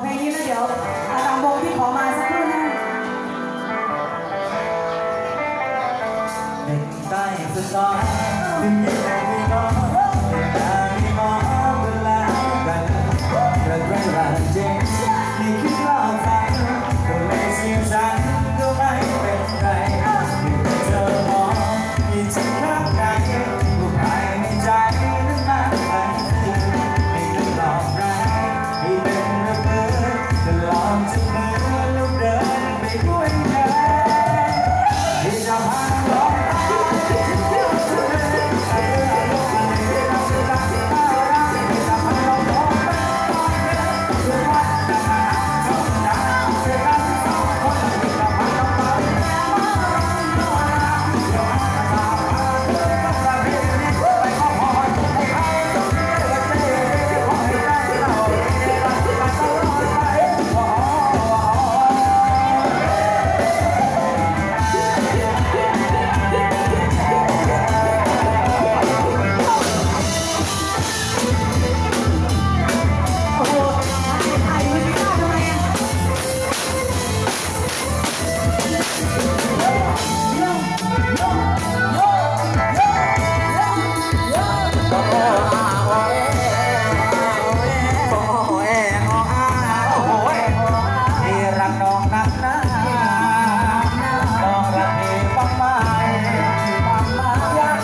เพลงนี้นะเดี๋ยวอาตามวงที่ขอมาสักครู่นะเด็กใต้สุดซอยถึงยังไม่นอนแต่ไม่มองเวลากันเกิดเรื่องราวจริงนี่คิดว่าใจก็เลยเสียใ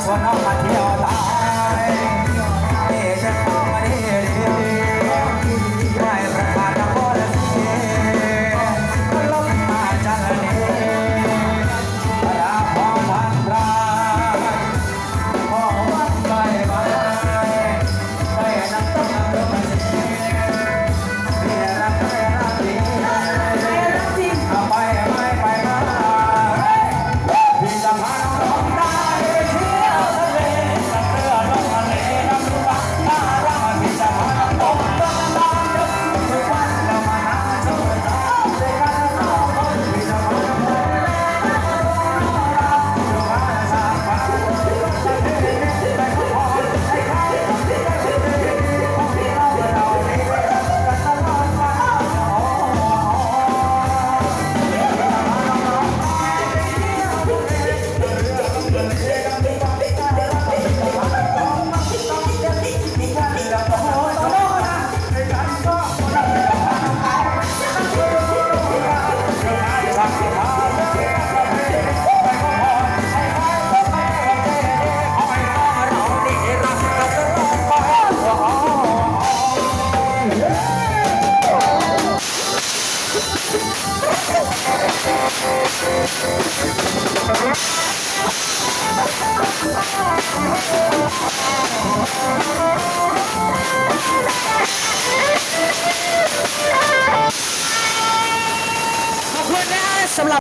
คนนอกมา Thank you.